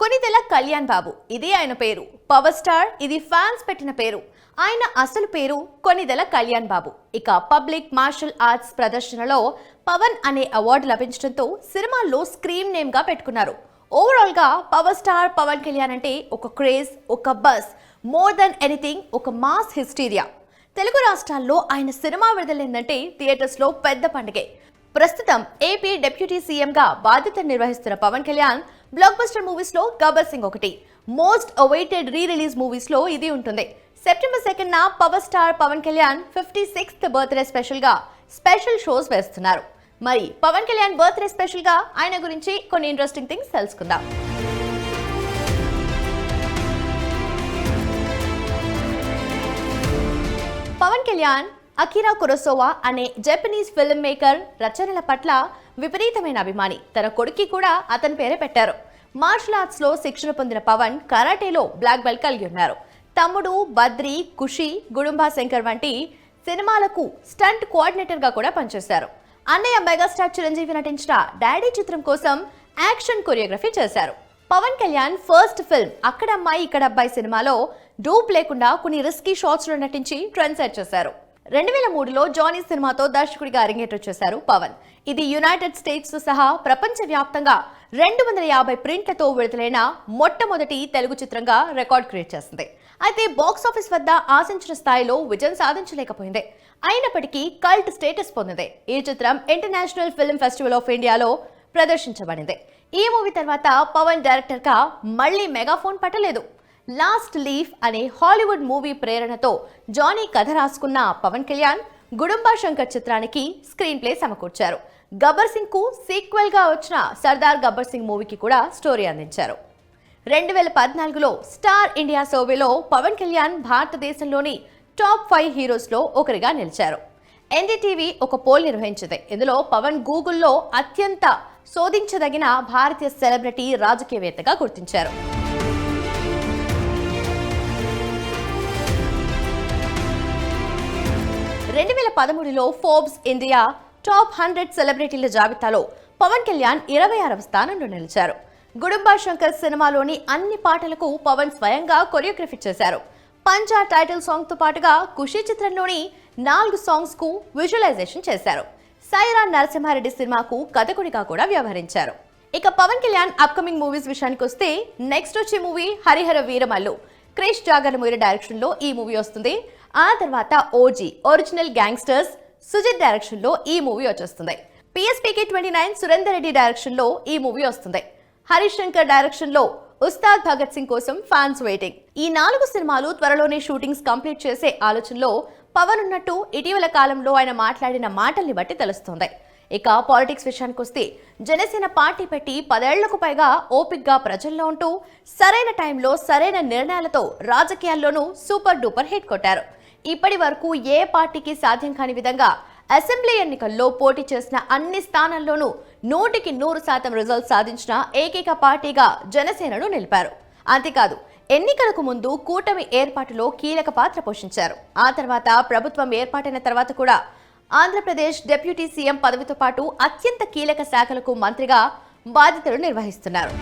కొనిదెల కళ్యాణ్ బాబు. ఇది ఆయన పేరు. పవర్ స్టార్ ఇది ఫ్యాన్స్ పెట్టిన పేరు. ఆయన అసలు పేరు కొనిదెల కళ్యాణ్ బాబు. ఇక పబ్లిక్ మార్షల్ ఆర్ట్స్ ప్రదర్శనలో పవన్ అనే అవార్డు లభించడంతో సినిమాల్లో స్క్రీన్ నేమ్గా పెట్టుకున్నారు. ఓవరాల్గా పవర్ స్టార్ పవన్ కళ్యాణ్ అంటే ఒక క్రేజ్ ఒక బస్ మోర్ దెన్ ఎనీథింగ్ ఒక మాస్ హిస్టీరియా. తెలుగు రాష్ట్రాల్లో ఆయన సినిమా విడుదలైందంటే థియేటర్స్లో పెద్ద పండుగే. ప్రస్తుతం ఏపీ డిప్యూటీ సీఎంగా బాధ్యత నిర్వహిస్తున్న పవన్ కళ్యాణ్ బ్లాక్ బస్టర్ మూవీస్లో గబ్బర్ సింగ్ ఒకటి. మోస్ట్ అవైటెడ్ రీ రిలీజ్ మూవీస్లో ఇది ఉంటుంది. September second power star Pawan Kalyan fifty sixth birthday స్పెషల్గా స్పెషల్ షోస్ వేస్తున్నారు. మరి పవన్ కళ్యాణ్ బర్త్డే స్పెషల్గా ఆయన గురించి కొన్ని ఇంట్రెస్టింగ్ థింగ్స్ తెలుసుకుందాం. పవన్ కళ్యాణ్ అకిరా కురసోవా అనే జపనీస్ ఫిల్మ్ మేకర్ రచనల పట్ల విపరీతమైన అభిమాని. తన కొడుక్కి కూడా అతని పేరే పెట్టారు. మార్షల్ ఆర్ట్స్లో శిక్షణ పొందిన పవన్ కరాటేలో బ్లాక్ బెల్ట్ కలిగి ఉన్నారు. తమ్ముడు బద్రి ఖుషి గుడుంబా శంకర్ వంటి సినిమాలకు స్టంట్ కోఆర్డినేటర్గా కూడా పనిచేశారు. అన్నయ్య మెగాస్టార్ చిరంజీవి నటించిన డాడీ చిత్రం కోసం యాక్షన్ కొరియోగ్రఫీ చేశారు. పవన్ కళ్యాణ్ ఫస్ట్ ఫిల్మ్ అక్కడ అమ్మాయి ఇక్కడ అబ్బాయి సినిమాలో డూప్ లేకుండా కొన్ని రిస్కీ షాట్స్లో నటించి ట్రెండ్ సెట్ చేశారు. రెండు వేల మూడులో జానీ సినిమాతో దర్శకుడిగా అరంగేట్రం చేశారు పవన్. ఇది యునైటెడ్ స్టేట్స్ సహా ప్రపంచవ్యాప్తంగా రెండు వందల యాభై ప్రింట్లతో విడుదలైన మొట్టమొదటి తెలుగు చిత్రంగా రికార్డ్ క్రియేట్ చేసింది. అయితే బాక్స్ ఆఫీస్ వద్ద ఆశించిన స్థాయిలో విజయం సాధించలేకపోయింది. అయినప్పటికీ కల్ట్ స్టేటస్ పొందింది. ఈ చిత్రం ఇంటర్నేషనల్ ఫిల్మ్ ఫెస్టివల్ ఆఫ్ ఇండియాలో ప్రదర్శించబడింది. ఈ మూవీ తర్వాత పవన్ డైరెక్టర్గా మళ్ళీ మెగాఫోన్ పట్టలేదు. లాస్ట్ లీఫ్ అనే హాలీవుడ్ మూవీ ప్రేరణతో జానీ కథ రాసుకున్న పవన్ కళ్యాణ్ గుడుంబా శంకర్ చిత్రానికి స్క్రీన్ ప్లే సమకూర్చారు. గబ్బర్ సింగ్కు సీక్వెల్గా వచ్చిన సర్దార్ గబ్బర్ సింగ్ మూవీకి కూడా స్టోరీ అందించారు. రెండు వేల పద్నాలుగులో స్టార్ ఇండియా సర్వేలో పవన్ కళ్యాణ్ భారతదేశంలోని టాప్ ఫైవ్ హీరోస్లో ఒకరిగా నిలిచారు. ఎన్డీటీవీ ఒక పోల్ నిర్వహించింది. ఇందులో పవన్ గూగుల్లో అత్యంత శోధించదగిన భారతీయ సెలబ్రిటీ రాజకీయవేత్తగా గుర్తించారు. రెండు వేల పదమూడులో ఫోర్బ్స్ ఇండియా టాప్ హండ్రెడ్ సెలబ్రిటీల జాబితాలో పవన్ కళ్యాణ్ ఇరవై ఆరవ స్థానంలో నిలిచారు. గుడుంబా శంకర్ సినిమాలోని అన్ని పాటలకు పవన్ స్వయంగా కొరియోగ్రఫీ చేశారు. పంజా టైటిల్ సాంగ్తో పాటుగా ఖుషి చిత్రంలోని నాలుగు సాంగ్స్కు విజువలైజేషన్ చేశారు. సైరా నరసింహారెడ్డి సినిమాకు కథకుడిగా కూడా వ్యవహరించారు. ఇక పవన్ కళ్యాణ్ అప్కమింగ్ మూవీస్ విషయానికి వస్తే నెక్స్ట్ వచ్చే మూవీ హరిహర వీరమల్లు. క్రిష్ జాగరమూరి మూవీ డైరెక్షన్లో ఈ మూవీ వస్తుంది. ఆ తర్వాత ఓజీ ఒరిజినల్ గ్యాంగ్స్టర్స్ సుజిత్ డైరెక్షన్లో ఈ మూవీ వచ్చేస్తుంది. PSPK twenty nine Surender Reddy డైరెక్షన్లో ఈ మూవీ వస్తుంది. హరీష్ శంకర్ డైరెక్షన్లో ఉస్తాద్ భగత్ సింగ్ కోసం ఫ్యాన్స్ వెయిటింగ్ ఈ నాలుగు సినిమాలు త్వరలోనే షూటింగ్స్ కంప్లీట్ చేసే ఆలోచనలో పవన్ ఉన్నట్టు ఇటీవల కాలంలో ఆయన మాట్లాడిన మాటల్ని బట్టి తెలుస్తోంది. ఇక పాలిటిక్స్ విషయానికి వస్తే జనసేన పార్టీ పెట్టి పదేళ్ళకు పైగా ఓపిక్గా ప్రజల్లో ఉంటూ సరైన టైంలో సరైన నిర్ణయాలతో రాజకీయాల్లోనూ సూపర్ డూపర్ హిట్ కొట్టారు. ఇప్పటి వరకు ఏ పార్టీకి సాధ్యం కాని విధంగా అసెంబ్లీ ఎన్నికల్లో పోటీ చేసిన అన్ని స్థానాల్లోనూ నూటికి నూరు శాతం రిజల్ట్ సాధించిన ఏకైక పార్టీగా జనసేనను నిలిపారు. అంతేకాదు ఎన్నికలకు ముందు కూటమి ఏర్పాటులో కీలక పాత్ర పోషించారు. ఆ తర్వాత ప్రభుత్వం ఏర్పాటైన తర్వాత కూడా ఆంధ్రప్రదేశ్ డిప్యూటీ సీఎం పదవితో పాటు అత్యంత కీలక శాఖలకు మంత్రిగా బాధ్యతలు నిర్వహిస్తున్నారు.